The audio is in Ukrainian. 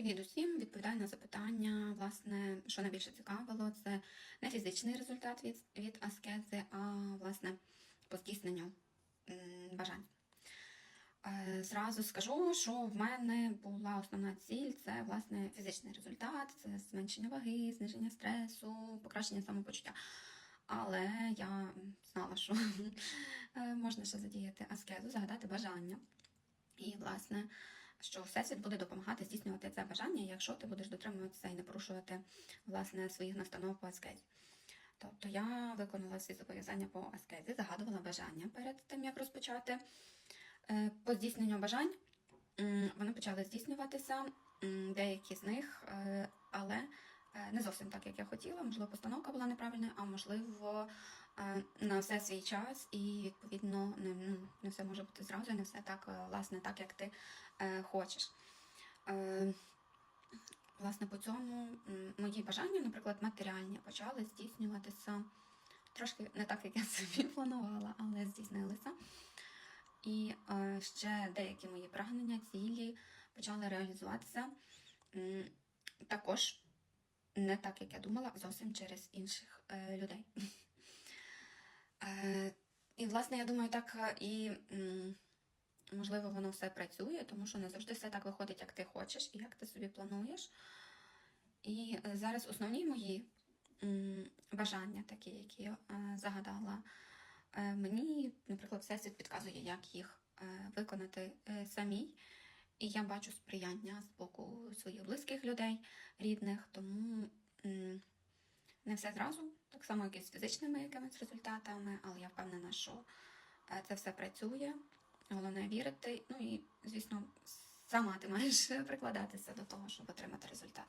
Привіт усім! Відповідаю на запитання. Власне, що найбільше цікавило, це не фізичний результат від, від аскези, а власне по здійсненню бажань. Е, Зразу скажу, що в мене була основна ціль це власне фізичний результат, це зменшення ваги, зниження стресу, покращення самопочуття. Але я знала, що е, можна ще задіяти аскезу, загадати бажання. І, власне, що Всесвіт буде допомагати здійснювати це бажання, якщо ти будеш дотримуватися і не порушувати власне своїх настанов по аскезі. Тобто я виконала всі зобов'язання по аскезі, загадувала бажання перед тим, як розпочати. Е, По здійсненню бажань вони почали здійснюватися, деякі з них, е, але не зовсім так, як я хотіла. Можливо, постановка була неправильною, а можливо, е, на все свій час, і відповідно не, ну, не все може бути зразу, не все так, е, власне, так, як ти е, хочеш. Е, Власне, по цьому мої бажання, наприклад, матеріальні, почали здійснюватися трошки не так, як я собі планувала, але здійснилися. І е, ще деякі мої прагнення, цілі почали реалізуватися також не так, як я думала, зовсім через інших е, людей. Е, і, власне, я думаю, так е, і можливо воно все працює, тому що не завжди все так виходить, як ти хочеш і як ти собі плануєш. І е, зараз основні мої бажання, такі, які я е, загадала, мені, наприклад, всесвіт підказує, як їх виконати самій. І я бачу сприяння з боку своїх близьких людей, рідних, тому не все зразу, так само, як і з фізичними якимись результатами, але я впевнена, що е, це все працює. Головне вірити. Ну і, звісно, сама ти маєш прикладатися до того, щоб отримати результат.